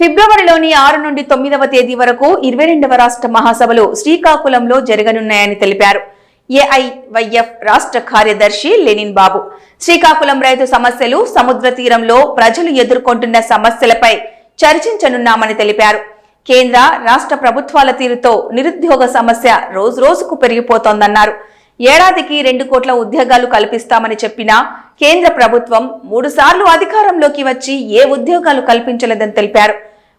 ఫిబ్రవరిలోని ఆరు నుండి తొమ్మిదవ తేదీ వరకు ఇరవై రెండవ రాష్ట్ర మహాసభలు శ్రీకాకుళంలో జరగనున్నాయని తెలిపారు. ఏఐవైఎఫ్ రాష్ట్ర కార్యదర్శి లెనిన్ బాబు. శ్రీకాకుళం రైతు సమస్యలు సముద్ర తీరంలో ప్రజలు ఎదుర్కొంటున్న సమస్యలపై చర్చించనున్నామని తెలిపారు. కేంద్ర రాష్ట్ర ప్రభుత్వాల తీరుతో నిరుద్యోగ సమస్య రోజు రోజుకు పెరిగిపోతోందన్నారు. ఏడాదికి రెండు కోట్ల ఉద్యోగాలు కల్పిస్తామని చెప్పినా కేంద్ర ప్రభుత్వం మూడుసార్లు అధికారంలోకి వచ్చి ఏ ఉద్యోగాలు కల్పించలేదని తెలిపారు.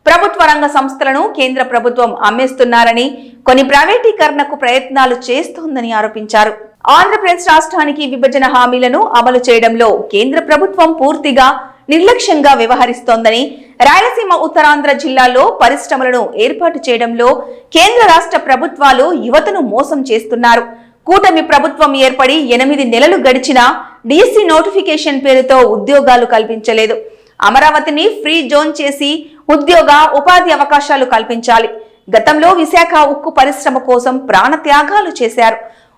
ప్రభుత్వ రంగ సంస్థలను కేంద్ర ప్రభుత్వం అమ్మేస్తున్నారని కొన్ని ప్రైవేటీకరణకు ప్రయత్నాలు చేస్తోందని ఆరోపించారు. ఆంధ్రప్రదేశ్ రాష్ట్రానికి విభజన హామీలను అమలు చేయడంలో కేంద్ర ప్రభుత్వం పూర్తిగా నిర్లక్ష్యంగా వ్యవహరిస్తోందని రాయలసీమ ఉత్తరాంధ్ర జిల్లాలో పరిశ్రమలను ఏర్పాటు చేయడంలో కేంద్ర రాష్ట్ర ప్రభుత్వాలు యువతను మోసం చేస్తున్నారు. కూటమి ప్రభుత్వం ఏర్పడి ఎనిమిది నెలలు గడిచినా డిఎస్సి నోటిఫికేషన్ పేరుతో ఉద్యోగాలు కల్పించలేదు. అమరావతిని ఫ్రీ జోన్ చేసి ఉద్యోగ ఉపాధి అవకాశాలు కల్పించాలి. గతంలో విశాఖ ఉక్కు పరిశ్రమ కోసం ప్రాణత్యాగాలు చేశారు.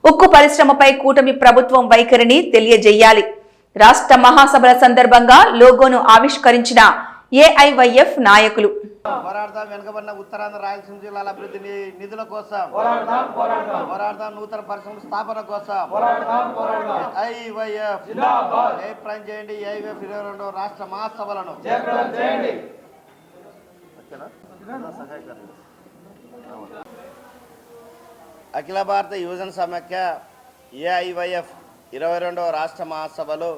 ఉక్కు పరిశ్రమపై కూటమి ప్రభుత్వం వైఖరిని తెలియజేయాలి. రాష్ట్ర మహాసభల సందర్భంగా లోగోను ఆవిష్కరించిన ఏఐవైఎఫ్ నాయకులు. పోరాడదాం వెనుకబడిన ఉత్తరాంధ్ర రాయలసీమ జిల్లాల అభివృద్ధి నిధుల కోసం పోరాడదాం నూతన పరిశ్రమ స్థాపన కోసం ఐవైఎఫ్ జయప్రయం చేయండి ఐవైఎఫ్ ఇరవై రెండు రాష్ట్ర మహాసభలను? అఖిల భారత యువజన సమాఖ్య ఏఐవైఎఫ్ ఇరవై రెండవ రాష్ట్ర మహాసభలు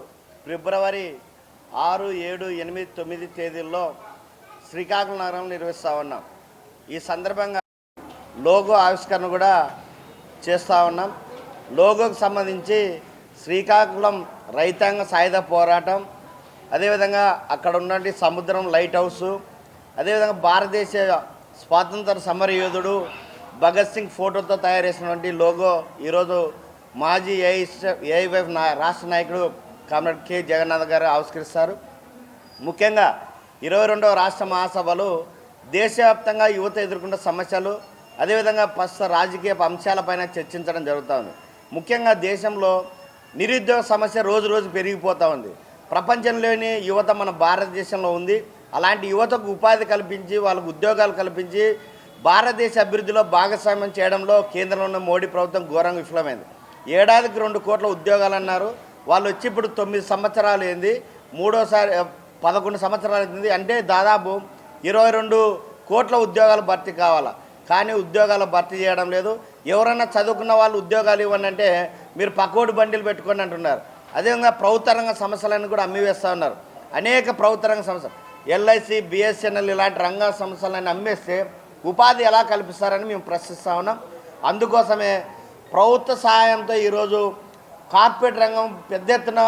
ఫిబ్రవరి ఆరు ఏడు ఎనిమిది తొమ్మిది తేదీల్లో శ్రీకాకుళం నగరంలో నిర్వహిస్తూ ఉన్నాం. ఈ సందర్భంగా లోగో ఆవిష్కరణ కూడా చేస్తూ ఉన్నాం. లోగోకు సంబంధించి శ్రీకాకుళం రైతాంగ సాయుధ పోరాటం అదేవిధంగా అక్కడ ఉన్నటువంటి సముద్రం లైట్ హౌస్ అదేవిధంగా భారతదేశ స్వాతంత్ర సమరయోధుడు భగత్ సింగ్ ఫోటోతో తయారు చేసినటువంటి లోగో ఈరోజు మాజీ ఏఐఎఫ్ నా రాష్ట్ర నాయకుడు కామ్రేడ్ కె. జగన్నాథ్ గారు ఆవిష్కరిస్తారు. ముఖ్యంగా ఇరవై రెండవ రాష్ట్ర మహాసభలు దేశవ్యాప్తంగా యువత ఎదుర్కొన్న సమస్యలు అదేవిధంగా ప్రస్తుత రాజకీయ అంశాలపైన చర్చించడం జరుగుతూ ఉంది. ముఖ్యంగా దేశంలో నిరుద్యోగ సమస్య రోజు రోజు పెరిగిపోతూ ఉంది. ప్రపంచంలోని యువత మన భారతదేశంలో ఉంది. అలాంటి యువతకు ఉపాధి కల్పించి వాళ్ళకు ఉద్యోగాలు కల్పించి భారతదేశ అభివృద్ధిలో భాగస్వామ్యం చేయడంలో కేంద్రంలో ఉన్న మోడీ ప్రభుత్వం ఘోరంగా విఫలమైంది. ఏడాదికి రెండు కోట్ల ఉద్యోగాలు అన్నారు. వాళ్ళు వచ్చి ఇప్పుడు తొమ్మిది సంవత్సరాలు ఏంది మూడోసారి పదకొండు సంవత్సరాలు అయింది అంటే దాదాపు ఇరవై రెండు కోట్ల ఉద్యోగాలు భర్తీ కావాలా? కానీ ఉద్యోగాలు భర్తీ చేయడం లేదు. ఎవరైనా చదువుకున్న వాళ్ళు ఉద్యోగాలు ఇవ్వండి అంటే మీరు పక్కోటి బండిలు పెట్టుకోండి అంటున్నారు. అదేవిధంగా ప్రభుత్వ రంగ సమస్యలను కూడా అమ్మివేస్తూ ఉన్నారు. అనేక ప్రభుత్వ రంగ సమస్యలు. ఎల్ఐసి బిఎస్ఎన్ఎల్ ఇలాంటి రంగ సంస్థలను అమ్మేస్తే ఉపాధి ఎలా కల్పిస్తారని మేము ప్రశ్నిస్తూ ఉన్నాం. అందుకోసమే ప్రభుత్వ సహాయంతో ఈరోజు కార్పొరేట్ రంగం పెద్ద ఎత్తున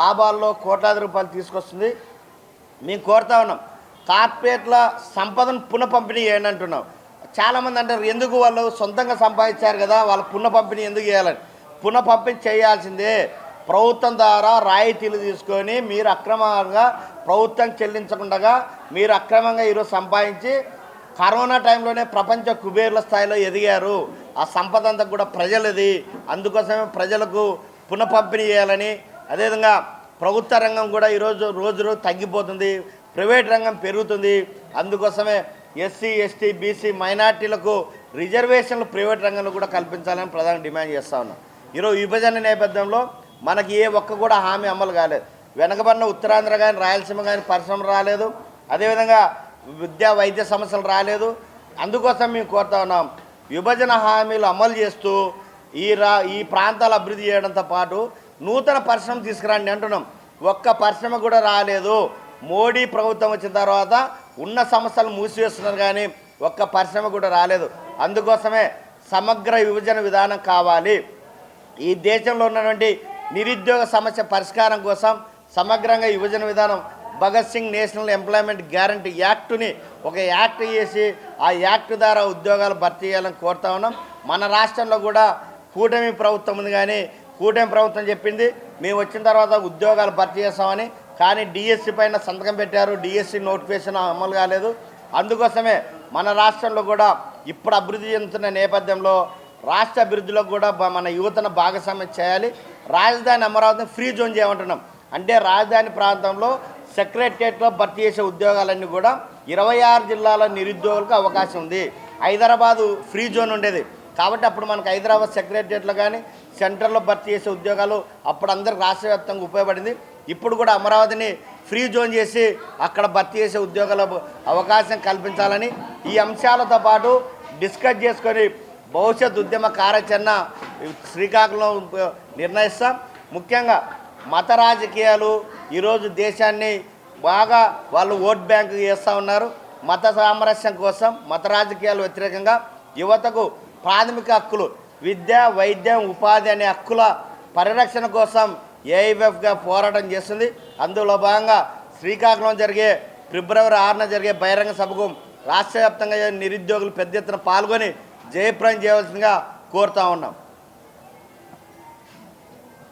లాభాల్లో కోట్లాది రూపాయలు తీసుకొస్తుంది. మేము కోరుతా ఉన్నాం. కార్పొరేట్ల సంపదను పునః పంపిణీ చేయండి అంటున్నాం. చాలామంది అంటారు ఎందుకు వాళ్ళు సొంతంగా సంపాదించారు కదా వాళ్ళ పునః పంపిణీ ఎందుకు చేయాలని? పునః పంపిణీ చేయాల్సిందే. ప్రభుత్వం ద్వారా రాయితీలు తీసుకొని మీరు అక్రమంగా ప్రభుత్వం చెల్లించకుండా మీరు అక్రమంగా ఈరోజు సంపాదించి కరోనా టైంలోనే ప్రపంచ కుబేర్ల స్థాయిలో ఎదిగారు. ఆ సంపద అంతా కూడా ప్రజలది. అందుకోసమే ప్రజలకు పునఃపంపిణీ చేయాలని. అదేవిధంగా ప్రభుత్వ రంగం కూడా ఈరోజు రోజు రోజు తగ్గిపోతుంది ప్రైవేట్ రంగం పెరుగుతుంది. అందుకోసమే ఎస్సీ ఎస్టీ బీసీ మైనార్టీలకు రిజర్వేషన్లు ప్రైవేట్ రంగంలో కూడా కల్పించాలని ప్రధాన డిమాండ్ చేస్తూ ఉన్నాం. ఈరోజు విభజన నేపథ్యంలో మనకి ఏ ఒక్క కూడా హామీ అమలు కాలేదు. వెనకబడిన ఉత్తరాంధ్ర కానీ రాయలసీమ కానీ పరిశ్రమ రాలేదు. అదేవిధంగా విద్యా వైద్య సమస్యలు రాలేదు. అందుకోసం మేము కోరుతా ఉన్నాం విభజన హామీలు అమలు చేస్తూ ఈ రా ఈ ప్రాంతాలు అభివృద్ధి చేయడంతో పాటు నూతన పరిశ్రమ తీసుకురండి అంటున్నాం. ఒక్క పరిశ్రమ కూడా రాలేదు. మోడీ ప్రభుత్వం వచ్చిన తర్వాత ఉన్న సంస్థలు మూసివేస్తున్నారు కానీ ఒక్క పరిశ్రమ కూడా రాలేదు. అందుకోసమే సమగ్ర విభజన విధానం కావాలి. ఈ దేశంలో ఉన్నటువంటి నిరుద్యోగ సమస్య పరిష్కారం కోసం సమగ్రంగా విభజన విధానం Bhagat Singh national employment guarantee యాక్టుని ఒక యాక్ట్ చేసి ఆ యాక్ట్ ద్వారా ఉద్యోగాలు భర్తీ చేయాలని కోరుతా ఉన్నాం. మన రాష్ట్రంలో కూడా కూటమి ప్రభుత్వం ఉంది కానీ కూటమి ప్రభుత్వం చెప్పింది మేము వచ్చిన తర్వాత ఉద్యోగాలు భర్తీ చేస్తామని కానీ డిఎస్సి పైన సంతకం పెట్టారు. డిఎస్సి నోటిఫికేషన్ అమలు కాలేదు. అందుకోసమే మన రాష్ట్రంలో కూడా ఇప్పుడు అభివృద్ధి చెందుతున్న నేపథ్యంలో రాష్ట్ర అభివృద్ధిలో కూడా మన యువతను భాగస్వామ్యం చేయాలి. రాజధాని అమరావతిని ఫ్రీ జోన్ చేయమంటున్నాం. అంటే రాజధాని ప్రాంతంలో సెక్రటరియట్లో భర్తీ చేసే ఉద్యోగాలన్నీ కూడా ఇరవై ఆరు జిల్లాల నిరుద్యోగులకు అవకాశం ఉంది. హైదరాబాదు ఫ్రీ జోన్ ఉండేది. కాబట్టి అప్పుడు మనకు హైదరాబాద్ సెక్రటరియట్లో కానీ సెంటర్లో భర్తీ చేసే ఉద్యోగాలు అప్పుడు అందరికి రాష్ట్ర వ్యాప్తంగా ఉపయోగపడింది. ఇప్పుడు కూడా అమరావతిని ఫ్రీ జోన్ చేసి అక్కడ భర్తీ చేసే ఉద్యోగాల అవకాశం కల్పించాలని ఈ అంశాలతో పాటు డిస్కస్ చేసుకొని భవిష్యత్ ఉద్యమ కార్యాచరణ శ్రీకాకుళం నిర్ణయిస్తాం. ముఖ్యంగా మత రాజకీయాలు ఈరోజు దేశాన్ని బాగా వాళ్ళు ఓట్ బ్యాంక్ చేస్తూ ఉన్నారు. మత సామరస్యం కోసం మత రాజకీయాలు వ్యతిరేకంగా యువతకు ప్రాథమిక హక్కులు. విద్య వైద్యం ఉపాధి అనే హక్కుల పరిరక్షణ కోసం ఏఐఎఫ్గా పోరాటం చేస్తుంది. అందులో భాగంగా శ్రీకాకుళం జరిగే ఫిబ్రవరి ఆరున జరిగే బహిరంగ సభకు రాష్ట్ర వ్యాప్తంగా నిరుద్యోగులు పెద్ద ఎత్తున పాల్గొని జయప్రయం చేయవలసిందిగా కోరుతా ఉన్నాం.